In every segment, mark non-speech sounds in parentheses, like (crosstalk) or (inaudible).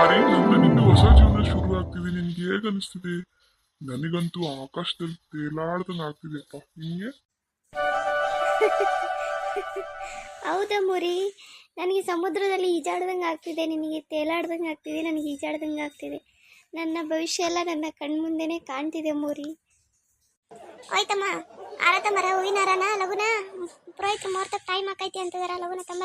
ಮಾರಿ ನಮ್ಮನಿಂದ ಹೊಸ ಜೀವನ ಶುರು ಆಗ್ತಿದೆ ನಿನ್ಗೆ ಹೇಗೆ ಅನಿಸ್ತಿದೆ ನನಗಂತೂ ಆಕಾಶದಲ್ಲಿ ತೇಲಾಡ್ದಂಗೆ ಆಗ್ತಿದೆಯಪ್ಪ ನಿಂಗೆ ಹೌದಾ ಮುರಿ? ನನಗೆ ಸಮುದ್ರದಲ್ಲಿ ಈಜಾಡ್ದಂಗೆ ಆಗ್ತಿದೆ ನಿನಗೆ ತೇಲಾಡ್ದಂಗೆ ಆಗ್ತಿದೆ ನನಗೆ ಈಜಾಡ್ದಂಗೆ ಆಗ್ತಿದೆ ನನ್ನ ಭವಿಷ್ಯ ಎಲ್ಲ ನನ್ನ ಕಣ್ಮುಂದೆನೇ ಕಾಣ್ತಿದೆ ಮುರಿ. ಆಯ್ತಮ್ಮ. ಆರತ ಮರ, ಹೂವಿನ ಹಾರನ ಲಗುನ ಪುರೋಹಿತ ಮುಹೂರ್ತ ಟೈಮ್ ಆಕೈತಿ ಅಂತದಾರ ಲಗುನ ತಮ್ಮ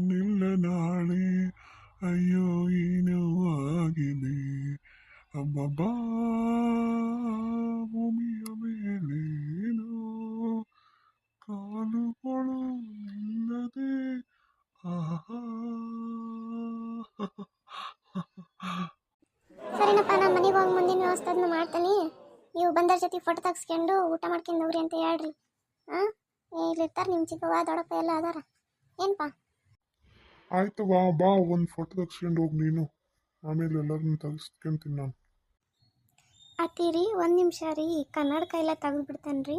ನಿಲ್ಲ ನಾಳೆ ಅಯ್ಯೋ ಏನೋ ಆಗಿದೆ ಅಬ್ಬಬ್ಬಾ ಭೂಮಿಯ ಮೇಲೇನೋ ಕಾಲುಗಳು ನಿಲ್ಲದೆ ಆಹಾ ಸರಿನಪ್ಪ ನಾನು ಮನೆಗೆ ಹೋಗಿ ಮುಂದಿನ ವ್ಯವಸ್ಥೆ ಮಾಡ್ತೀನಿ. ನೀವು ಬಂದರ ಜೊತೆ ಫೋಟೋ ತೆಗ್ಸ್ಕೊಂಡು ಊಟ ಮಾಡ್ಕೊಂಡು ಹೋಗ್ರಿ ಅಂತ ಹೇಳ್ರಿ. ಹಾಂ ಇಲ್ಲಿರ್ತಾರೆ ನಿಮ್ಮ ಚಿಕ್ಕವ್ವ ದೊಡ್ಡಪ್ಪ ಎಲ್ಲ ಅದಾರ. ಏನಪ್ಪ ಆಯ್ತು ಬಾ ಬಾ ಒಂದು ಫೋಟೋ ತೆಗ್ಸ್ಕೊಂಡು ಹೋಗಿ ನೀನು. ಆಮೇಲೆ ಎಲ್ಲರನ್ನು ತೆಗಿಸ್ಕೊಂತೀನಿ ನಾನು. ಅತ್ತೀರಿ ಒಂದು ನಿಮಿಷ ರೀ ಕನ್ನಡಕ ಎಲ್ಲ ತೆಗೆದು ಬಿಡ್ತೇನೆ ರೀ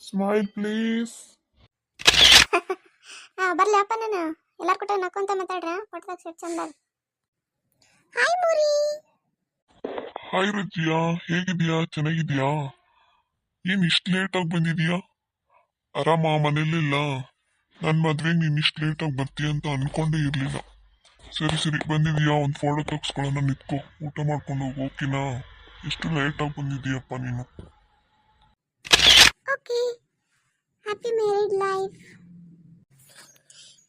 ಸ್ಮೈಲ್ ಪ್ಲೀಸ್ (laughs) ಹಾಂ ಬರಲಿ ಅಪ್ಪ ನಾನು. ಎಲ್ಲರ ಕೂಟ ನಕ್ಕೊಂತ ಮಾತಾಡ್ರ? ಫೋಟೋ ತೆಗ್ಸಿ ಚಂದ ಹಾಯ್ ಮೂರಿ. ಹಾಯ್ ರಜಿಯಾ ಹೇಗಿದ್ಯಾ ಚೆನ್ನಾಗಿದ್ಯಾ ಏನ್ ಇಷ್ಟು ಲೇಟಾಗಿ ಬಂದಿದ್ಯಾ? ಆರಾಮ ಮನೇಲಿಲ್ಲ ನನ್ನ ಮದ್ವೆಗೆ ನೀನ್ ಇಷ್ಟು ಲೇಟಾಗಿ ಬರ್ತೀಯ ಅಂತ ಅನ್ಕೊಂಡೇ ಇರ್ಲಿಲ್ಲ. ಸರಿ ಸರಿ. ಬಂದಿದ್ಯಾ? ಒಂದು ಫೋಟೋ ತೆಗ್ಸ್ಕೊಳ್ಳೋಣ, ನಿತ್ಕೋ. ಊಟ ಮಾಡ್ಕೊಂಡು ಹೋಗು, ಓಕೆನಾ? ಇಷ್ಟು ಲೇಟಾಗಿ ಬಂದಿದ್ಯಪ್ಪ ನೀನು? ಓಕೆ. ಹ್ಯಾಪಿ ಮ್ಯಾರಿಡ್ ಲೈಫ್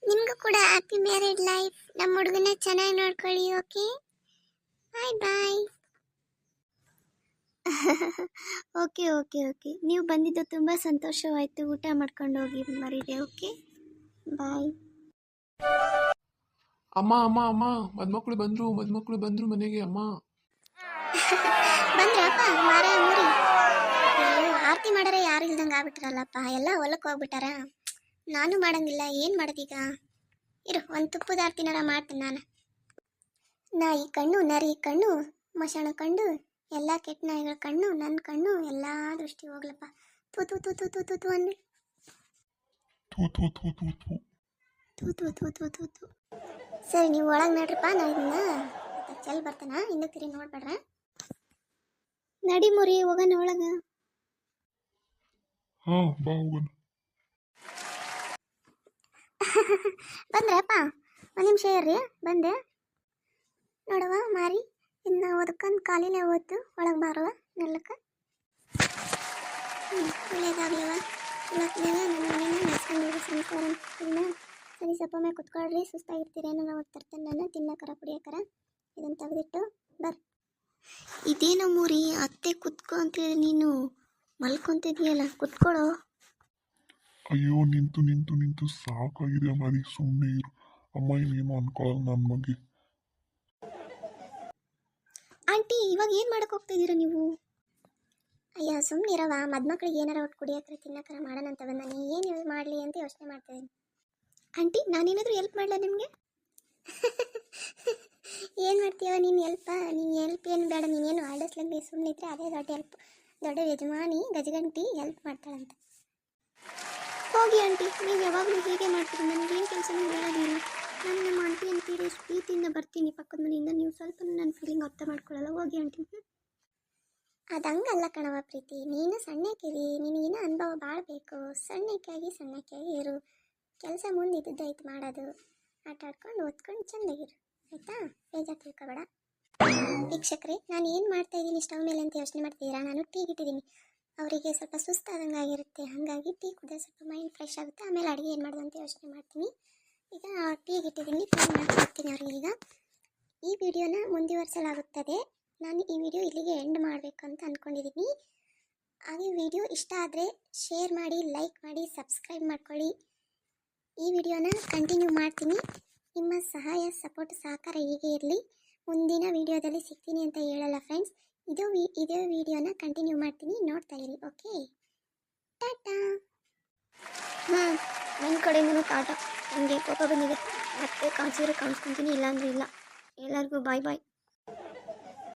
ನಿಮಗೂ ಕೂಡ ಹ್ಯಾಪಿ ಮ್ಯಾರಿಡ್ ಲೈಫ್ ನಮ್ಮ ಹುಡುಗನ ಚೆನ್ನಾಗಿ ನೋಡ್ಕೊಳ್ಳಿ, okay? Bye bye okay okay okay ನೀವು ಬಂದಿದ್ದು ತುಂಬ ಸಂತೋಷವಾಯಿತು. ಊಟ ಮಾಡ್ಕೊಂಡು ಹೋಗಿ ಮರೀದೆ ಓಕೆ ಬಾಯ್ ಅಮ್ಮ ಅಮ್ಮ ಅಮ್ಮ ಮದ್ಮಕ್ಳು ಬಂದ್ರು ಮದ್ಮಕ್ಳು ಬಂದ್ರು ಮನೆಗೆ ಅಮ್ಮ. (laughs) ಬಂದ್ರಪ್ಪ ಮಾರ ಮುರಿ ಅಯ್ಯೋ, ಆರತಿ ಮಾಡಾರೆ ಯಾರು ಇಲ್ದಂಗೆ ಆಗ್ಬಿಟ್ರಲ್ಲಪ್ಪ. ಎಲ್ಲ ಹೊಲಕ್ಕೆ ಹೋಗ್ಬಿಟ್ಟಾರ? ನಾನು ಮಾಡಂಗಿಲ್ಲ ಏನು ಮಾಡೋದೀಗ ಇರು ಒಂದು ತುಪ್ಪದ ಆರತಿನಾರ ಮಾಡ್ತೀನಿ ನಾನು. ನಾಯಿ ಕಣ್ಣು ನರಿ ಕಣ್ಣು ಮಶಾಣ ಕಣ್ಣು. ಎಲ್ಲ ಕೆಟ್ಟ ನಾಯಿಗಳ ಕಣ್ಣು ನನ್ನ ಕಣ್ಣು ಎಲ್ಲ ದೃಷ್ಟಿ ಹೋಗ್ಲಪ್ಪ ತು ತು ತು ತೂ ತು ತು ತು ಅಂದ್ಬಿಡು ಥೂ ಥೂ ಥೂ ಥೂ ಥೂ ತು ತು ತು ತು ತು ತೂ ಸರಿ ನೀವು ಒಳಗೆ ನಡ್ರಪ್ಪ ನಾ ಇದನ್ನ ಚೆಲ್ ಬರ್ತಾನ ಹಿಂದೆ ತಿರಿ ನೋಡ್ಬೇಡ್ರ ನಡಿ ಮುರಿ ಹೋಗೋಣ ಒಳಗೆ ಹಾ ಬಾ ಹೋಗೋಣ ಬಂದ್ರಪ್ಪ ಒಂದು ನಿಮಿಷ ಇರ್ರಿ ಬಂದೆ ನೋಡವ ಮಾರಿ ಇನ್ನು ಓದಕ್ಕಂದು ಕಾಲಿಲೆ ಓದ್ತು ಒಳಗೆ ಬಾರವ, ನೆಲಕ್ಕೆ. ಒಳ್ಳೇದಾಗಲಿವ ಇವತ್ತಿನ ನನ್ನ ಮನೆಯಿಂದ ನೆಸ್ಕೊಂಡಿರಿ ಸಂಸ್ಕಾರ ಸರಿ. ಸ್ವಲ್ಪ ಮೇಲೆ ಕುತ್ಕೊಳ್ರಿ ಸುಸ್ತಾಗಿರ್ತೀರೇನೋ ನಾವು ತರ್ತೇನೆ ನಾನು ತಿನ್ನಕರ ಕುಡಿಯಕರ ಇದನ್ನು ತೆಗೆದಿಟ್ಟು ಬರ್. ಇದೇನು ಮೂರಿ? ಅತ್ತೆ ಕುತ್ಕೊ ಅಂತೇಳಿ ನೀನು ಮಲ್ಕೊಂತಿದೀಯಲ್ಲ ಕುತ್ಕೊಳ್ಳೋ ಅಯ್ಯೋ, ನಿಂತು ನಿಂತು ನಿಂತು ಸಾಕಾಗಿದೆ ಮರಿ ಸುಮ್ಮನೆ ಇರು. ಅಮ್ಮ, ಇನ್ನೇನು ಅನ್ಕೊಳ್ಳಲ್ಲ ನನ್ನ ಬಗ್ಗೆ ಆಂಟಿ ಇವಾಗ ಏನು ಮಾಡಕ್ಕೆ ಹೋಗ್ತಾ ನೀವು? ಅಯ್ಯ ಸುಮ್ಮನಿರವ ಮದ್ಮಕ್ಳಿಗೆ ಏನಾರ ಒಟ್ಟು ಕುಡಿಯೋಕ್ರೆ ತಿನ್ನಕ್ರ ಮಾಡೋಣ ಅಂತ ಬಂದ (laughs) ನೀ ಏನು ಮಾಡಲಿ ಅಂತ ಯೋಚನೆ ಮಾಡ್ತಿದ್ದೀನಿ ಆಂಟಿ, ನಾನೇನಾದರೂ ಹೆಲ್ಪ್ ಮಾಡಲ ನಿಮಗೆ? ಏನು ಮಾಡ್ತೀಯವ ನೀನು ಹೆಲ್ಪ ನೀನು ಹೆಲ್ಪ್ ಏನು ಬೇಡ. ನೀನೇನು ಆಡಸ್ಲಂಗೆ ಸುಮ್ಮನೆ ಇದ್ರೆ ಅದೇ ದೊಡ್ಡ ಹೆಲ್ಪ್ ದೊಡ್ಡ ಯಜಮಾನಿ, ಗಜಗಂಟಿ ಹೆಲ್ಪ್ ಮಾಡ್ತಾಳಂತ. ಹೋಗಿ ಆಂಟಿ, ನೀವು ಯಾವಾಗಲೂ ಹೀಗೆ ಮಾಡ್ತೀರಿ. ನನಗೇನು ನೀವು ಹೇಳೋದಿಲ್ಲ ನಾನು ನಮ್ಮ ಆಂಟಿ ಅಂತೀರಿ, ಪ್ರೀತಿಯಿಂದ ಬರ್ತೀನಿ. ಪಕ್ಕದ ಮನೆಯಿಂದ ನೀವು ಸ್ವಲ್ಪ ನನ್ನ ಫೀಲಿಂಗ್ ಅರ್ಥ ಮಾಡ್ಕೊಳ್ಳಲ್ಲ. ಹೋಗಿ ಆಂಟಿ. ಅದು ಹಂಗಲ್ಲ ಕಣವ ಪ್ರೀತಿ. ನೀನು ಸಣ್ಣಕ್ಕಿರಿ. ನಿನಗಿನ ಅನುಭವ ಭಾಳ ಬೇಕು. ಸಣ್ಣಕ್ಕಾಗಿ ಸಣ್ಣಕ್ಕಾಗಿ ಇರು. ಕೆಲಸ ಮುಂದೆ ಇದ್ದಿದ್ದಾಯ್ತು ಮಾಡೋದು. ಆಟ ಆಡ್ಕೊಂಡು ಓದ್ಕೊಂಡು ಚೆಂದಾಗಿರು. ಆಯಿತಾ? ಬೇಜಾರು ತಿಳ್ಕೊಬೇಡ. ವೀಕ್ಷಕರೇ, ನಾನು ಏನು ಮಾಡ್ತಾ ಇದ್ದೀನಿ? ಸ್ಟವ್ ಮೇಲೆ ಅಂತ ಯೋಚನೆ ಮಾಡ್ತಿದ್ದೀರಾ? ನಾನು ಟೀ ಇಟ್ಟಿದ್ದೀನಿ ಅವರಿಗೆ ಸ್ವಲ್ಪ ಸುಸ್ತಾದಂಗೆ ಆಗಿರುತ್ತೆ ಹಾಗಾಗಿ ಟೀ ಕುಡಿದ್ರೆ ಸ್ವಲ್ಪ ಮೈಂಡ್ ಫ್ರೆಶ್ ಆಗುತ್ತೆ. ಆಮೇಲೆ ಅಡುಗೆ ಏನು ಮಾಡೋದು ಅಂತ ಯೋಚನೆ ಮಾಡ್ತೀನಿ. ಈಗ ಟೀಗೆ ಇಟ್ಟಿದ್ದೀನಿ ಟೀ ಮಾಡ್ಕೊಡ್ತೀನಿ ಅವ್ರಿಗೆ ಈಗ. ಈ ವಿಡಿಯೋನ ಮುಂದುವರಿಸಲಾಗುತ್ತದೆ ನಾನು ಈ ವಿಡಿಯೋ ಇಲ್ಲಿಗೆ ಎಂಡ್ ಮಾಡಬೇಕು ಅಂತ ಅಂದ್ಕೊಂಡಿದ್ದೀನಿ ಹಾಗೆ ವಿಡಿಯೋ ಇಷ್ಟ ಆದರೆ ಶೇರ್ ಮಾಡಿ ಲೈಕ್ ಮಾಡಿ ಸಬ್ಸ್ಕ್ರೈಬ್ ಮಾಡ್ಕೊಳ್ಳಿ. ಈ ವಿಡಿಯೋನ ಕಂಟಿನ್ಯೂ ಮಾಡ್ತೀನಿ. ನಿಮ್ಮ ಸಹಾಯ ಸಪೋರ್ಟ್ ಸಹಕಾರ ಹೀಗೆ ಇರಲಿ. ಮುಂದಿನ ವಿಡಿಯೋದಲ್ಲಿ ಸಿಗ್ತೀನಿ ಅಂತ ಹೇಳಲ್ಲ ಫ್ರೆಂಡ್ಸ್ ಇದು ವಿ, ಇದೇ ವಿಡಿಯೋನ ಕಂಟಿನ್ಯೂ ಮಾಡ್ತೀನಿ. ನೋಡ್ತಾ ಇರಿ ಓಕೆ ಟಾಟಾ! ಹಾಂ ನನ್ನ ಕಡೆಯಿಂದನೂ ಟಾಟಾ. ನನಗೆ ಕೋಪ ಬಂದಿದೆ ಮತ್ತೆ ಕಾಣಿಸಿದ್ರೆ ಕಾಣಿಸ್ಕೊತೀನಿ ಇಲ್ಲಾಂದ್ರೆ ಇಲ್ಲ. ಎಲ್ಲರಿಗೂ ಬಾಯ್ ಬಾಯ್